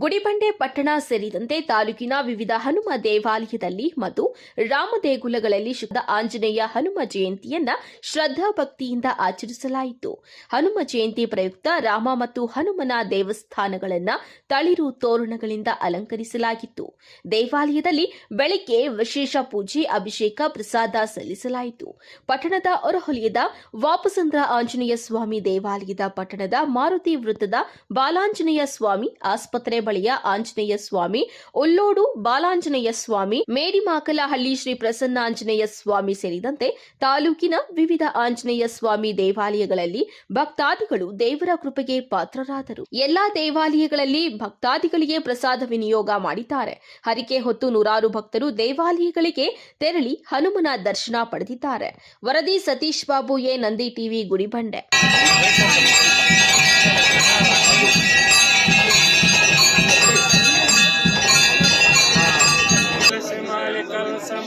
ಗುಡಿಬಂಡೆ ಪಟ್ಟಣ ಸೇರಿದಂತೆ ತಾಲೂಕಿನ ವಿವಿಧ ಹನುಮ ದೇವಾಲಯದಲ್ಲಿ ಮತ್ತು ರಾಮದೇಗುಲಗಳಲ್ಲಿ ಶುದ್ಧ ಆಂಜನೇಯ ಹನುಮ ಜಯಂತಿಯನ್ನ ಶ್ರದ್ಧಾ ಭಕ್ತಿಯಿಂದ ಆಚರಿಸಲಾಯಿತು. ಹನುಮ ಜಯಂತಿ ಪ್ರಯುಕ್ತ ರಾಮ ಮತ್ತು ಹನುಮನ ದೇವಸ್ಥಾನಗಳನ್ನು ತಳಿರು ತೋರಣಗಳಿಂದ ಅಲಂಕರಿಸಲಾಗಿತ್ತು. ದೇವಾಲಯದಲ್ಲಿ ಬೆಳಗ್ಗೆ ವಿಶೇಷ ಪೂಜೆ, ಅಭಿಷೇಕ, ಪ್ರಸಾದ ಸಲ್ಲಿಸಲಾಯಿತು. ಪಟ್ಟಣದ ಹೊರಹೊಲಿಯದ ವಾಪಸಂದ್ರ ಆಂಜನೇಯ ಸ್ವಾಮಿ ದೇವಾಲಯದ ಪಟ್ಟಣದ ಮಾರುತಿ ವೃತ್ತದ ಬಾಲಾಂಜನೇಯ ಸ್ವಾಮಿ ಆಸ್ಪತ್ರೆ ಬಳಿಯ ಆಂಜನೇಯ ಸ್ವಾಮಿ, ಒಲ್ಲೋಡು ಬಾಲಾಂಜನೇಯ ಸ್ವಾಮಿ, ಮೇಡಿಮಾಕಲಹಳ್ಳಿ ಶ್ರೀ ಪ್ರಸನ್ನಾಂಜನೇಯ ಸ್ವಾಮಿ ಸೇರಿದಂತೆ ತಾಲೂಕಿನ ವಿವಿಧ ಆಂಜನೇಯ ಸ್ವಾಮಿ ದೇವಾಲಯಗಳಲ್ಲಿ ಭಕ್ತಾದಿಗಳು ದೇವರ ಕೃಪೆಗೆ ಪಾತ್ರರಾದರು. ಎಲ್ಲಾ ದೇವಾಲಯಗಳಲ್ಲಿ ಭಕ್ತಾದಿಗಳಿಗೆ ಪ್ರಸಾದ ವಿನಿಯೋಗ ಮಾಡಿದ್ದಾರೆ. ಹರಿಕೆ ಹೊತ್ತು ನೂರಾರು ಭಕ್ತರು ದೇವಾಲಯಗಳಿಗೆ ತೆರಳಿ ಹನುಮನ ದರ್ಶನ ಪಡೆದಿದ್ದಾರೆ. ವರದಿ ಸತೀಶ್ ಬಾಬು ಎ ನಂದಿ ಟಿವಿ, ಗುಡಿಬಂಡೆ.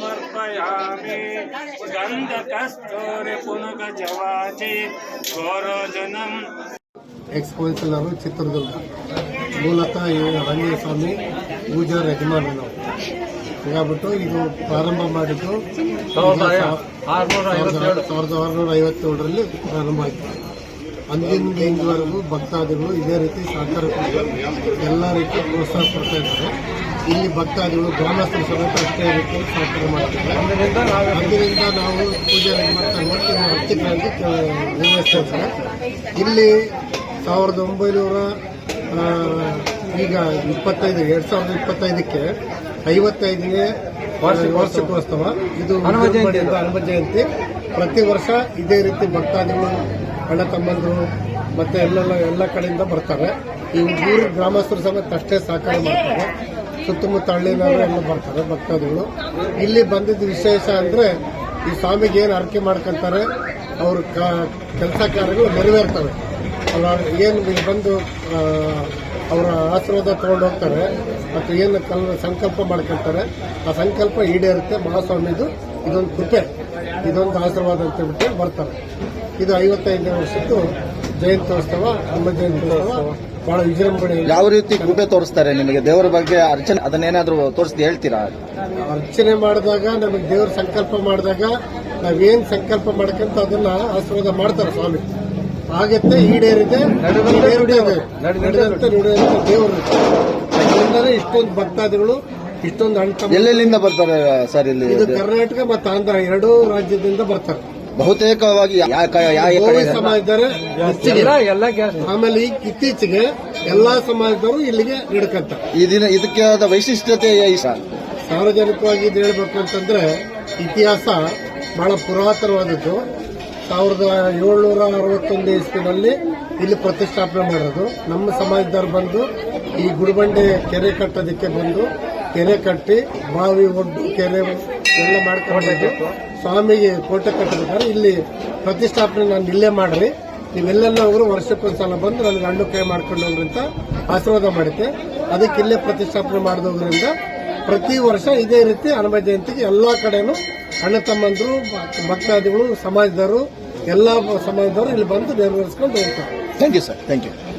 समर्पयामि गन्धकस्तूरि पुनगजवाजि गौरोजनम् ಎಕ್ಸ್ ಕೌನ್ಸಿಲರು ಚಿತ್ರದುರ್ಗ ಮೂಲತಃ ಈ ಆಂಜನೇಯ ಸ್ವಾಮಿ ಪೂಜಾರ ಯಜಮಾನ ನಾವು ಹೀಗಾಗ್ಬಿಟ್ಟು ಇದು ಪ್ರಾರಂಭ ಮಾಡಿದ್ದು ಸಾವಿರದ ಸಾವಿರದ ಆರುನೂರ ಐವತ್ತೇಳರಲ್ಲಿ ಪ್ರಾರಂಭ ಆಯಿತು ಅಂದಿನಿಂದ ಇಂದುವರೆಗೂ ಭಕ್ತಾದಿಗಳು ಇದೇ ರೀತಿ ಸಹಕಾರ ಕೊಟ್ಟು ಎಲ್ಲ ರೀತಿ ಪ್ರೋತ್ಸಾಹ ಕೊಡ್ತಾ ಇದ್ದಾರೆ ಇಲ್ಲಿ ಭಕ್ತಾದಿಗಳು ಗ್ರಾಮಸ್ಥರು ಸಮೇತ ಅಷ್ಟೇ ರೀತಿ ಸಹಕಾರ ಮಾಡ್ತಾರೆ. ಅದರಿಂದ ನಾವು ಪೂಜೆ ಮಾಡ್ತಾ ಮಾಡ್ತಾ ಅರ್ಚಕರಾಗಿ ನಿರ್ವಹಿಸ್ತಾ ಇದ್ದಾರೆ ಇಲ್ಲಿ ಸಾವಿರದ ಒಂಬೈನೂರ ಈಗ ಇಪ್ಪತ್ತೈದು ಎರಡ್ ಸಾವಿರದ ಇಪ್ಪತ್ತೈದಕ್ಕೆ ಐವತ್ತೈದನೇ ವಾರ್ಷಿಕೋತ್ಸವ. ಇದು ಹನುಮ ಜಯಂತಿ. ಪ್ರತಿ ವರ್ಷ ಇದೇ ರೀತಿ ಭಕ್ತಾದಿಗಳು ಅಣ್ಣ ತಮ್ಮಂದರು ಮತ್ತೆ ಎಲ್ಲೆಲ್ಲ ಎಲ್ಲ ಕಡೆಯಿಂದ ಬರ್ತಾರೆ. ಈ ಊರು ಗ್ರಾಮಸ್ಥರು ಸಮೇತ ಅಷ್ಟೇ ಸಹಕಾರ ಮಾಡ್ತಾರೆ. ಸುತ್ತಮುತ್ತ ಹಳ್ಳಿನವರು ಬರ್ತಾರೆ ಭಕ್ತಾದಿಗಳು. ಇಲ್ಲಿ ಬಂದಿದ್ದ ವಿಶೇಷ ಅಂದ್ರೆ ಈ ಸ್ವಾಮಿಗೆ ಏನು ಅರ್ಕೆ ಮಾಡ್ಕೊಂತಾರೆ, ಅವ್ರ ಕೆಲಸ ಕಾರ್ಯಗಳು ನೆರವೇರ್ತವೆ. ಅವ್ರ ಏನು ಬಂದು ಅವರ ಆಶೀರ್ವಾದ ತಗೊಂಡು ಹೋಗ್ತಾರೆ, ಮತ್ತು ಏನು ಕಲ್, ಸಂಕಲ್ಪ ಮಾಡ್ಕೊಳ್ತಾರೆ ಆ ಸಂಕಲ್ಪ ಈಡೇರುತ್ತೆ ಮಹಾಸ್ವಾಮಿದು. ಇದೊಂದು ಕೃಪೆ, ಇದೊಂದು ಆಶೀರ್ವಾದ ಅಂತ ಹೇಳ್ಬಿಟ್ಟು ಬರ್ತಾರೆ. ಇದು ಐವತ್ತೈದನೇ ವರ್ಷದ್ದು ಜಯಂತ್ಯೋತ್ಸವ, ಹನುಮ ಜಯಂತ್ಯೋತ್ಸವ. ಯಾವ ರೀತಿ ಕೃಪೆ ತೋರಿಸ್ತಾರೆ ನಿಮಗೆ? ದೇವರ ಬಗ್ಗೆ ಅರ್ಚನೆ ಅದನ್ನೇನಾದ್ರೂ ತೋರಿಸ್ದು ಹೇಳ್ತೀರಾ? ಅರ್ಚನೆ ಮಾಡಿದಾಗ ನಮಗೆ ದೇವ್ರ ಸಂಕಲ್ಪ ಮಾಡಿದಾಗ ನಾವೇನ್ ಸಂಕಲ್ಪ ಮಾಡ್ಕಂತ ಅದನ್ನ ಆಶೀರ್ವಾದ ಮಾಡ್ತಾರೆ ಸ್ವಾಮಿ. ಆಗತ್ತೆ ಈಡೇರಿದೆ ಈಡೇರಿದೆ. ನಡೆದಂತೆ ನುಡಿದಂತೆ ದೇವರು. ಅದರಿಂದಲೇ ಇಷ್ಟೊಂದು ಭಕ್ತಾದಿಗಳು ಇಷ್ಟೊಂದು ಅಣ್ಣ ಎಲ್ಲೆಲ್ಲಿಂದ ಬರ್ತಾರೆ ಸರ್ ಇಲ್ಲಿ? ಇದು ಕರ್ನಾಟಕ ಮತ್ತು ಆಂಧ್ರ ಎರಡೂ ರಾಜ್ಯದಿಂದ ಬರ್ತಾರೆ. ಬಹುತೇಕವಾಗಿ ಗೋವಿ ಆಮೇಲೆ ಇತ್ತೀಚೆಗೆ ಎಲ್ಲಾ ಸಮಾಜದವರು ಇಲ್ಲಿಗೆ ನಡ್ಕಂತಾರೆ ಈ ದಿನ ಇದಕ್ಕೆ ಆದ ವೈಶಿಷ್ಟ್ಯತೆ ಈ ಸರ್ ಸಾರ್ವಜನಿಕವಾಗಿ ಇದು ಹೇಳ್ಬೇಕು ಅಂತಂದ್ರೆ ಇತಿಹಾಸ ಬಹಳ ಪುರಾತನವಾದದ್ದು. ಸಾವಿರದ ಏಳ್ನೂರ ಅರವತ್ತೊಂದು ಇಸ್ವಿನಲ್ಲಿ ಇಲ್ಲಿ ಪ್ರತಿಷ್ಠಾಪನೆ ಮಾಡೋದು ನಮ್ಮ ಸಮಾಜದವ್ರು ಬಂದು ಈ ಗುಡಿಬಂಡೆ ಕೆರೆ ಕಟ್ಟೋದಕ್ಕೆ ಬಂದು ಕೆರೆ ಕಟ್ಟಿ ಬಾವಿ ಒಡ್ಡು ಕೆರೆ ಎಲ್ಲ ಮಾಡ್ಕೊಂಡು ಸ್ವಾಮಿಗೆ ಕೋಟೆ ಕಟ್ಟಬೇಕಾದ್ರೆ ಇಲ್ಲಿ ಪ್ರತಿಷ್ಠಾಪನೆ ನಾನು ಇಲ್ಲೇ ಮಾಡ್ರಿ. ಅವರು ವರ್ಷಕ್ಕೊಂದ್ಸಲ ಬಂದು ನನಗೆ ಹಣ್ಣು ಕೈ ಮಾಡ್ಕೊಂಡು ಹೋಗ್ರಿ ಆಶೀರ್ವಾದ ಮಾಡಿದ್ದೆ. ಅದಕ್ಕೆ ಇಲ್ಲೇ ಪ್ರತಿಷ್ಠಾಪನೆ ಮಾಡಿದೋದ್ರಿಂದ ಪ್ರತಿ ವರ್ಷ ಇದೇ ರೀತಿ ಹನುಮ ಜಯಂತಿಗೆ ಎಲ್ಲಾ ಕಡೆನೂ ಅಣ್ಣ ತಮ್ಮಂದರು ಭಕ್- ಭಕ್ತಾದಿಗಳು, ಸಮಾಜದವರು, ಎಲ್ಲಾ ಸಮಾಜದವರು ಇಲ್ಲಿ ಬಂದು ನೆರವೇರಿಸ್ಕೊಂಡು ಹೋಗ್ತಾರೆ. Thank you sir thank you